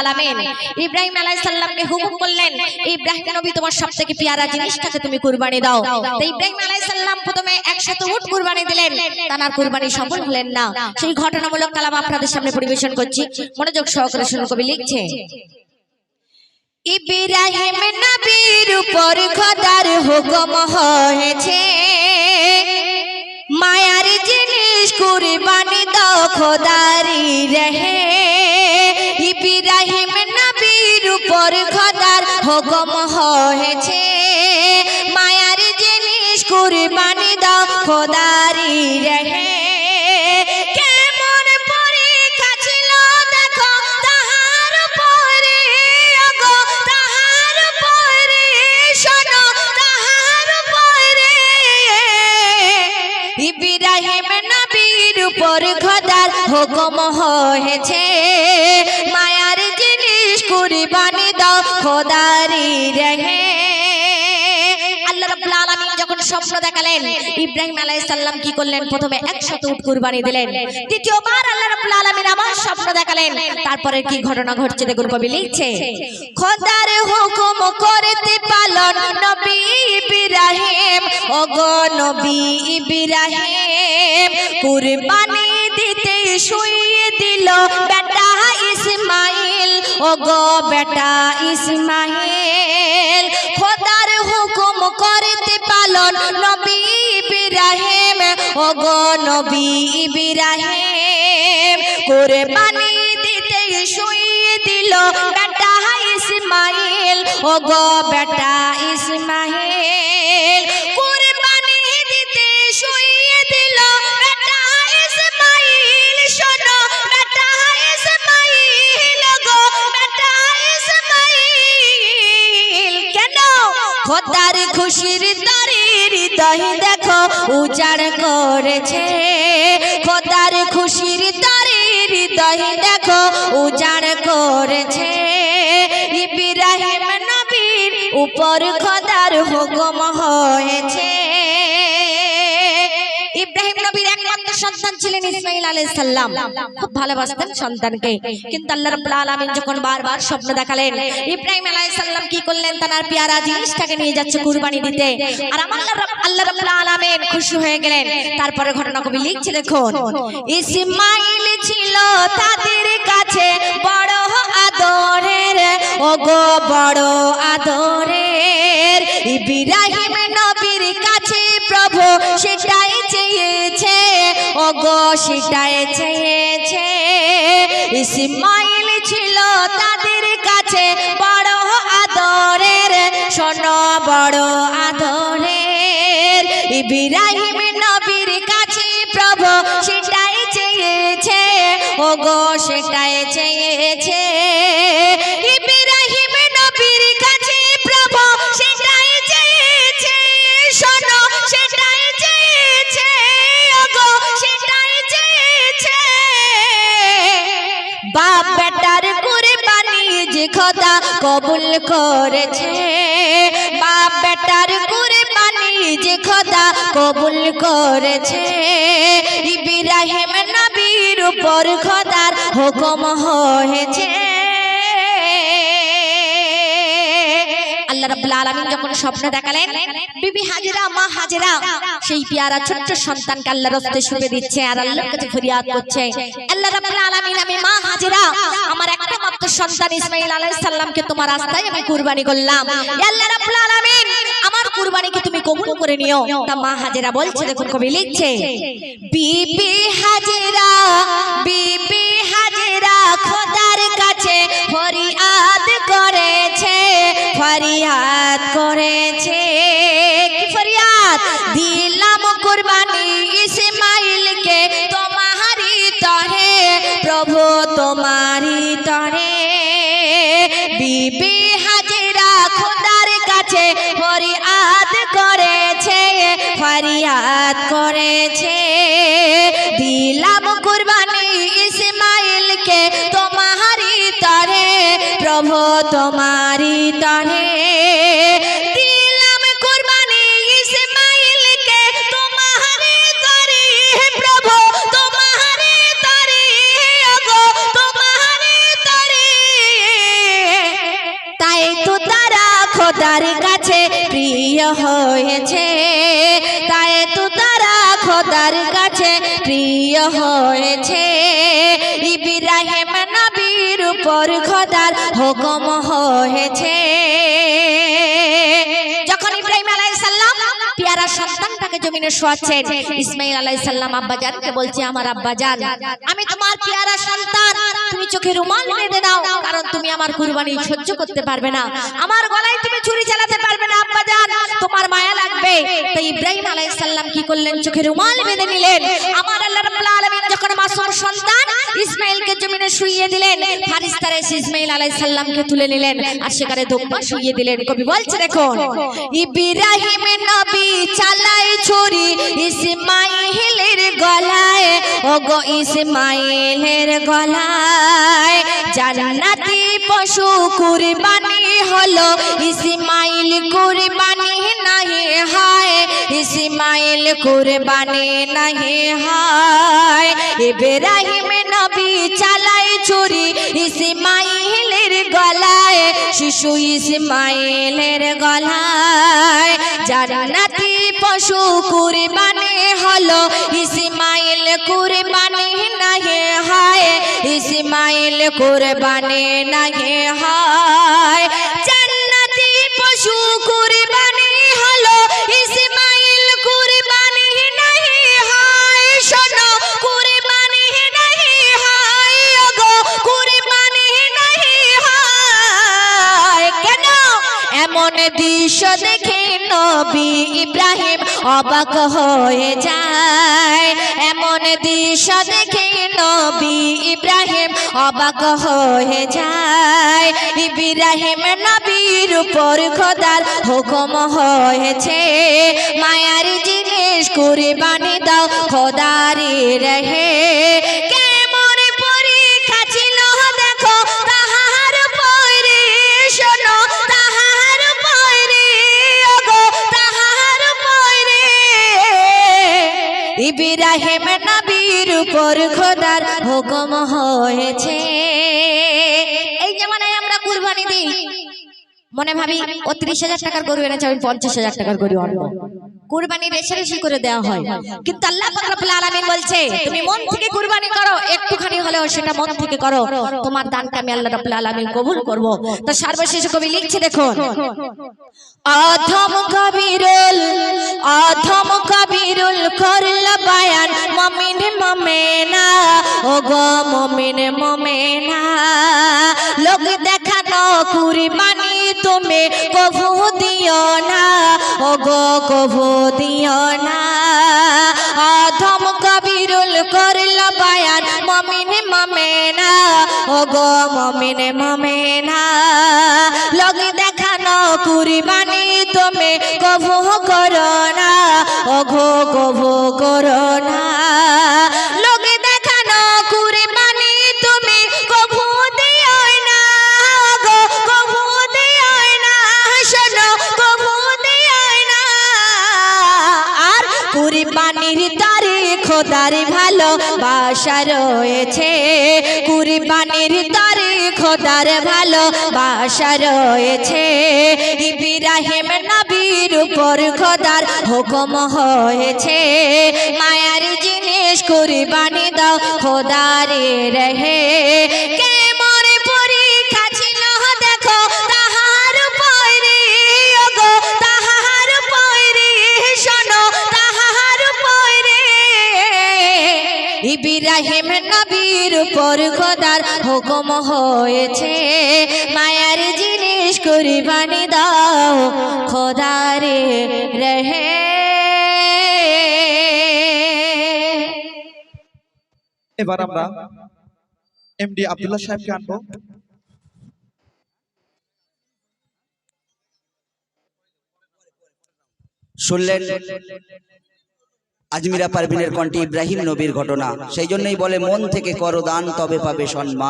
আলামিন। ইব্রাহিম আলাইহিস হুকুম করলেন, ইব্রাহিম নবী, তোমার জিনিসটাকে তুমি কুরবানি দাও। ইব্রাহিম প্রথমে একসাথে কুরবানি দিলেন কুরবানি সফল হলেন না। সেই ঘটনামূলক কালাম আপনাদের সামনে পরিবেশন করছি। মনোযোগ সহকারে কবি লিখছে, ইব্রাহিম নবীর উপর হুকুম হয়েছে, মায়ার জিনিস কুরবানি দাও, খোদারি রহে। ইব্রাহিম নবীর উপর খোদার হুকুম হয়েছে। মায়ার জিনিস কুরবানি দাও খোদারি রহে। ইব্রাহিম নবীর উপর হয়েছে। মায়ার কুরবানি দাও, খোদারি স্বপ্ন দেখালেন, ইব্রাহিম আলাইহিস সালাম কি করলেন? প্রথমে 100 উট কুরবানি দিলেন। দ্বিতীয়বার আল্লাহ রাব্বুল আলামিন আবার স্বপ্ন দেখালেন। তারপরে কি ঘটনা ঘটছে দেখুন কবি লিখছে, খোদার হুকুম করতে পালন নবী ইব্রাহিম। নবী ইব্রাহিম, কুরবানি দিতে শুইয়ে দিল, বেটা ইসমাইল, ওগো বেটা ইসমাইল, খোদার হুকুম করতে পালন নবী ইব্রাহিম, ওগো নবী ইব্রাহিম, কুরবানি দিতে শুইয়ে দিল, বেটা ইসমাইল, ওগো বেটা ইসমাইল খুশির দারির হৃদয় দেখো উজাড় করেছে। খোদার খুশির দারির হৃদয় দেখো উজাড় করেছে। ইব্রাহিম নবীর উপর খোদার হুকুম হয়েছে। ছিলেন ইসমাইল আলাইহিস সালাম, খুব ভালোবাসতেন সন্তানকে। কিন্তু আল্লাহ রাব্বুল আলামিন যখন বারবার স্বপ্ন দেখালেন, ইব্রাহিম আলাইহিস সালাম কি করলেন? তার পেয়ারা জিনিসটাকে নিয়ে যাচ্ছে কুরবানি দিতে। আর আমার আল্লাহ রাব- আল্লাহ রাব্বুল আলামিন খুশি হয়ে গেলেন। তারপরে ঘটনা কবি লিখছে, দেখুন, ইসমাইল ছিল তাদের কাছে বড় আদরের। ওগো, বড় আদরের। ইব্রাহিম নবীর কাছে প্রভু চেয়েছে সেটাই চেয়েছে ইসমাইল ছিল তাদের কাছে বড় আদরের, শোন বড় আদরের। ইব্রাহিম নবীর কাছে প্রভু সেটাই চেয়েছে। ওগো সেটাই কবুল করেছে। বাপ বেটার কুরবানি যে খোদা কবুল করেছে। ইব্রাহিম নবীর উপর খোদার হুকুম হয়েছে। আলামিন যখন স্বপ্ন দেখালেন, বিবি হাজেরা, মা হাজেরা। সেই পেয়ারা ছোট্ট রাস্তায় শুপে দিচ্ছে আর আল্লাহর কাছে ফরিয়াদ করছে। আল্লাহ রাব্বুল আলামিন, আমি মা হাজেরা। আমার একটা মাত্র সন্তান আলাইহিস সালামকে তোমার রাস্তায় আমি কুরবানি করলাম। আল্লাহ রাব্বুল আলামিন, আমার কুরবানিকে তুমি কবুল করে নিও। তা মা হাজেরা বলছে, দেখুন কবি লিখছে, বিবি হাজেরা করেছে। দিলাম কুরবানি ইসমাইলকে তোমারি তরে প্রভু তোমারি তরে। খোদার কাছে প্রিয় হয়েছে। ইব্রাহিম নবীর উপর খোদার হুকুম হয়েছে। যখন ইব্রাহিম আলাইহিস সালাম পেয়ারা সন্তানটাকে জমিনে শোয়াচ্ছেন ইসমাইল সালাম আব্বাজানকে বলছে, আমার আব্বাজান আমি তোমার পেয়ারা সন্তান, তুমি চোখে রুমাল বেঁধে দাও, কারণ তুমি আমার কুরবানি সহ্য করতে পারবে না। আমার গলায় তুমি ছুরি চালাতে পারবে না আব্বাজান তোমার মায়া লাগবে তাই ইব্রাহিম আলাইহিস সালাম কি করলেন? চোখে রুমাল বেঁধে নিলেন। আমার আল্লাহ রাব্বুল যখন মাসুম সন্তান ইসমাইলকে জমিনে শুইয়ে দিলেন। ফারিস্তারা এসে ইসমাইল আলাইহিস সালামকে তুলে নিলেন আর সেখানে ধোপা শুইয়ে দিলেন। কবি বলছে দেখুন ইব্রাহিম নবী চালায় ছুরি ইসমাইলের গলায়, ওগো ইসমাইলের গলায়। জান্নাতি পশু কুরবানি হলো, ইসমাইল কুরবানি নাহি হয়। ইসমাইল কুরবানি নাহি হয়। ইব্রাহিম নবী চালায় ছুরি ইসমাইলের গলায়, শিশু ইসমাইলের গলায়। জান্নাতি পশু কুরবানি হলো ইসমাইল কুরবানি নাহি হয়। ইসমাইল কুরবানি নাহি হয়। এমন দৃশ্য দেখে নবী ইব্রাহিম অবাক হয়ে যায়। এমন দৃশ্য দেখে নবী ইব্রাহিম অবাক হয়ে যায়। ইব্রাহিম নবীর উপর খোদার হুকুম হয়েছে। মায়ার জিনিস কুরবানি দাও, খোদারি রহে। ইব্রাহিম নবীর উপর খোদার হুকুম হয়েছে। এই জামানায় আমরা কুরবানি দিই। মনে ভাবি, ও ত্রিশ হাজার টাকার গরু এনেছে, আমি পঞ্চাশ হাজার টাকার গরু আনব। কুরবানি রেশি করে দেওয়া হয়। কিন্তু আল্লাহ রব্বুল আলামিন বলছে তুমি মন থেকে কুরবানি করো একটুখানি হলেও সেটা মন থেকে করো। তোমার দানকে আমি আল্লাহ রাব্বুল আলামিন কবুল করব। তো সর্বশেষ কবি লিখছে দেখুন। অধম কবিরুল অধম কবিরুল করল বায়ান মমিন মমেনা ও গো মমিন মমেনা। লোক দেখানো কুরবানি তুমি কভু দিও না ও গো কভু ও গো মমিন মমেনা লোক দেখানো কুরবানি তুমি কভু করো না অঘো কভু করো না। ভালো বাসা রয়েছে। কুরবানির তারে খোদার ভালো বাসা রয়েছে। ইব্রাহিম নবীর উপর খোদার হুকুম হয়েছে। মায়ার জিনিস কুরবানি দাও, খোদারে রহে। কেমন ইব্রাহিম নবীর উপর খোদার হুকুম হয়েছে মায়ার জিনিস কুরবানি দাও খোদারে রহে। এবার আমরা এমডি আব্দুল্লাহ সাহেবকে আনব। শুনলেন? আজমিরা পারভিনের কণ্ঠে ইব্রাহিম নবীর ঘটনা। সেই জন্যই বলে, মন থেকে করো দান, তবে পাবে সম্মান।